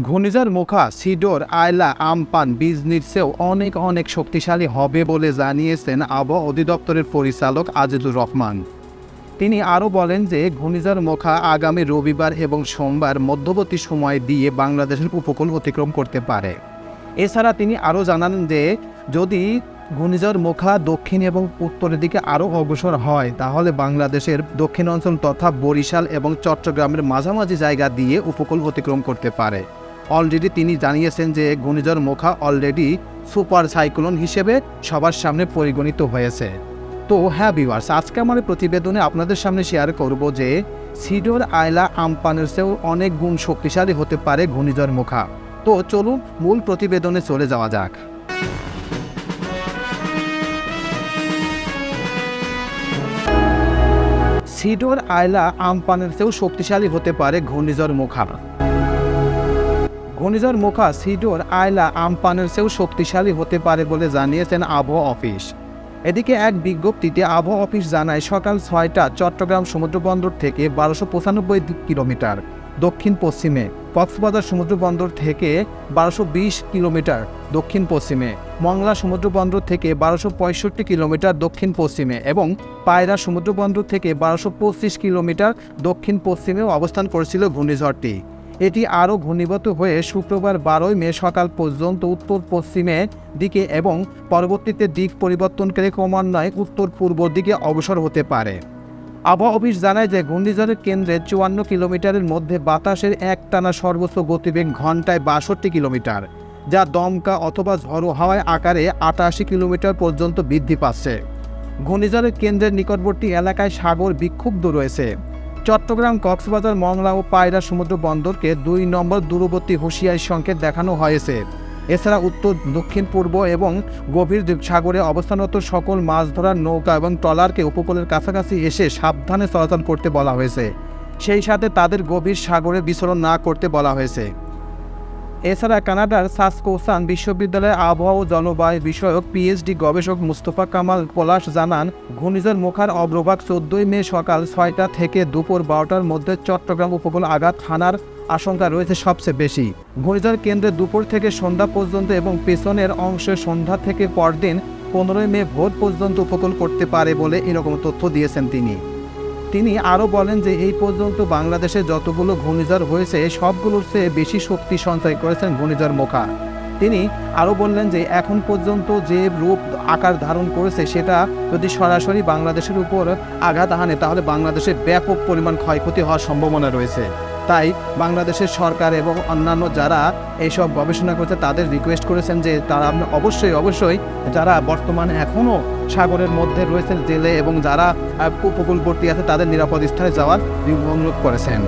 ঘূর্ণিঝড় মুখা, সিডোর, আয়লা, আমপান বিজনির অনেক অনেক শক্তিশালী হবে বলে জানিয়েছেন আবহাওয়া অধিদপ্তরের পরিচালক আজিজুর রহমান। তিনি আরও বলেন যে, ঘূর্ণিঝড় মোখা আগামী রবিবার এবং সোমবার মধ্যবর্তী সময় দিয়ে বাংলাদেশের উপকূল অতিক্রম করতে পারে। এছাড়া তিনি আরও জানান যে, যদি ঘূর্ণিঝড় মোখা দক্ষিণ এবং উত্তরের দিকে আরও অগ্রসর হয়, তাহলে বাংলাদেশের দক্ষিণ অঞ্চল তথা বরিশাল এবং চট্টগ্রামের মাঝামাঝি জায়গা দিয়ে উপকূল অতিক্রম করতে পারে। অলরেডি তিনি জানিয়েছেন যে ঘূর্ণিঝড় মোখা অলরেডি সুপার সাইক্লোন হিসেবে সবার সামনে পরিগণিত হয়েছে। তো হ্যাঁ ভিউয়ার্স আজকে আমার প্রতিবেদনে আপনাদের সামনে শেয়ার করব যে সিডোর আয়লা আমপানের চেয়েও অনেক গুণ শক্তিশালী হতে পারে ঘূর্ণিঝড় মুখা। তো চলুন মূল প্রতিবেদনে চলে যাওয়া যাক। সিডোর আয়লা আমপানের চেয়েও শক্তিশালী হতে পারে ঘূর্ণিঝড় মুখা। ঘূর্ণিঝড় মুখা সিডোর আয়লা আমপানের চেয়েও শক্তিশালী হতে পারে বলে জানিয়েছেন আবহাওয়া অফিস। এদিকে এক বিজ্ঞপ্তিতে আবহাওয়া অফিস জানায়, সকাল ছয়টা চট্টগ্রাম সমুদ্র বন্দর থেকে বারোশো পঁচানব্বই কিলোমিটার, দক্ষিণ পশ্চিমে কক্সবাজার সমুদ্র বন্দর থেকে বারোশো বিশ কিলোমিটার, দক্ষিণ পশ্চিমে মংলা সমুদ্র বন্দর থেকে বারোশো পঁয়ষট্টি কিলোমিটার, দক্ষিণ পশ্চিমে এবং পায়রা সমুদ্র বন্দর থেকে বারোশো পঁচিশ কিলোমিটার, দক্ষিণ পশ্চিমেও অবস্থান করেছিল ঘূর্ণিঝড়টি। এটি আরও ঘূর্ণীভূত হয়ে শুক্রবার বারোই মে সকাল পর্যন্ত উত্তর পশ্চিমে দিকে এবং পরবর্তীতে দিক পরিবর্তন করে ক্রমান্বয়ে উত্তর পূর্ব দিকে অগ্রসর হতে পারে। আবহাওয়া অফিস জানায় যে ঘূর্ণিঝড়ের কেন্দ্রে চুয়ান্ন কিলোমিটারের মধ্যে বাতাসের একটানা সর্বোচ্চ গতিবেগ ঘন্টায় বাষট্টি কিলোমিটার, যা দমকা অথবা ঝড়ো হাওয়ায় আকারে আটাশি কিলোমিটার পর্যন্ত বৃদ্ধি পাচ্ছে। ঘূর্ণিঝড়ের কেন্দ্রের নিকটবর্তী এলাকায় সাগর বিক্ষুব্ধ রয়েছে। চট্টগ্রাম কক্সবাজার মংলা ও পায়রা সমুদ্র বন্দরকে দুই নম্বর দূরবর্তী হুঁশিয়ারি সংকেত দেখানো হয়েছে। এছাড়া উত্তর, দক্ষিণ, পূর্ব এবং গভীর সাগরে অবস্থানরত সকল মাছ ধরার নৌকা এবং ট্রলারকে উপকূলের কাছাকাছি এসে সাবধানে চলাচল করতে বলা হয়েছে। সেই সাথে তাদের গভীর সাগরে বিচরণ না করতে বলা হয়েছে। এছাড়া কানাডার সাসকোসান বিশ্ববিদ্যালয়ের আবহাওয়া ও জলবায়ু বিষয়ক পিএইচডি গবেষক মুস্তফা কামাল পলাশ জানান, ঘূর্ণিঝড় মুখার অগ্রভাগ চোদ্দই মে সকাল ছয়টা থেকে দুপুর বারোটার মধ্যে চট্টগ্রাম উপকূল আঘাত হানার আশঙ্কা রয়েছে সবচেয়ে বেশি। ঘূর্ণিঝড় কেন্দ্রে দুপুর থেকে সন্ধ্যা পর্যন্ত এবং পেছনের অংশে সন্ধ্যা থেকে পরদিন পনেরোই মে ভোর পর্যন্ত উপকূল করতে পারে বলে এরকম তথ্য দিয়েছেন তিনি। তিনি আরও বলেন যে এই পর্যন্ত বাংলাদেশে যতগুলো ঘূর্ণিঝড় হয়েছে, সবগুলোর চেয়ে বেশি শক্তি সঞ্চয় করেছেন ঘূর্ণিঝড় মোখা তিনি আরও বললেন যে এখন পর্যন্ত যে রূপ আকার ধারণ করেছে, সেটা যদি সরাসরি বাংলাদেশের উপর আঘাত হানে, তাহলে বাংলাদেশে ব্যাপক পরিমাণ ক্ষয়ক্ষতি হওয়ার সম্ভাবনা রয়েছে। তাই বাংলাদেশের সরকার এবং অন্যান্য যারা এইসব গবেষণা করছে, তাদের রিকোয়েস্ট করেছেন যে তারা অবশ্যই অবশ্যই যারা বর্তমানে এখনও সাগরের মধ্যে রয়েছেন, জেলে এবং যারা উপকূলবর্তী আছে, তাদের নিরাপদ স্থানে যাওয়ার অনুরোধ করেছেন।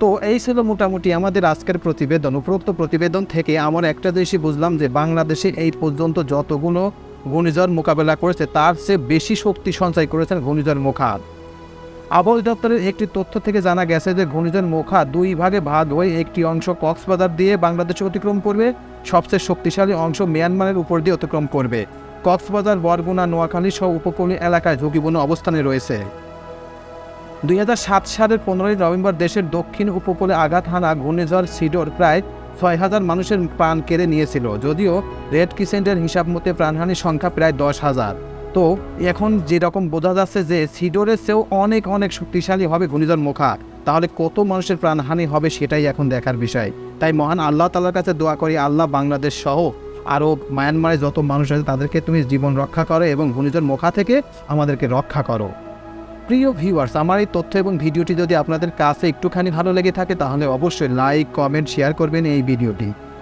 তো এই ছিল মোটামুটি আমাদের আজকের প্রতিবেদন। উপরোক্ত প্রতিবেদন থেকে আমরা একটা জিনিসই বুঝলাম যে বাংলাদেশে এই পর্যন্ত যতগুলো ঘূর্ণিঝড় মোকাবেলা করেছে, তার চেয়ে বেশি শক্তি সঞ্চয় করেছেন ঘূর্ণিঝড় মোখা আবহাওয়া দপ্তরের একটি তথ্য থেকে জানা গেছে যে ঘূর্ণিঝড় মোখা দুই ভাগে ভাগ হয়ে একটি অংশ কক্সবাজার দিয়ে বাংলাদেশে অতিক্রম করবে, সবচেয়ে শক্তিশালী অংশ মিয়ানমারের উপর দিয়ে অতিক্রম করবে। কক্সবাজার, বরগুনা, নোয়াখালী সহ উপকূলীয় এলাকায় ঝুঁকিপূর্ণ অবস্থানে রয়েছে। দুই হাজার সাত সালের পনেরোই নভেম্বর দেশের দক্ষিণ উপকূলে আঘাত হানা ঘূর্ণিঝড় সিডোর প্রায় ছয় হাজার মানুষের প্রাণ কেড়ে নিয়েছিল, যদিও রেড কিসেন্টের হিসাব মতে প্রাণহানির সংখ্যা প্রায় দশ হাজার। তো এখন যেরকম বোঝা যাচ্ছে যে সিডোরের চেয়েও অনেক অনেক শক্তিশালী হবে ঘূর্ণিঝড় মোখা তাহলে কত মানুষের প্রাণহানি হবে সেটাই এখন দেখার বিষয়। তাই মহান আল্লাহ তালার কাছে দোয়া করি, আল্লাহ বাংলাদেশ সহ আরও মায়ানমারে যত মানুষ আছে তাদেরকে তুমি জীবন রক্ষা করো এবং ঘূর্ণিঝড় মোখা থেকে আমাদেরকে রক্ষা করো। প্রিয় ভিউয়ার্স আমার এই তথ্য এবং ভিডিওটি যদি আপনাদের কাছে একটুখানি ভালো লেগে থাকে তাহলে অবশ্যই লাইক কমেন্ট শেয়ার করবেন এই ভিডিওটি।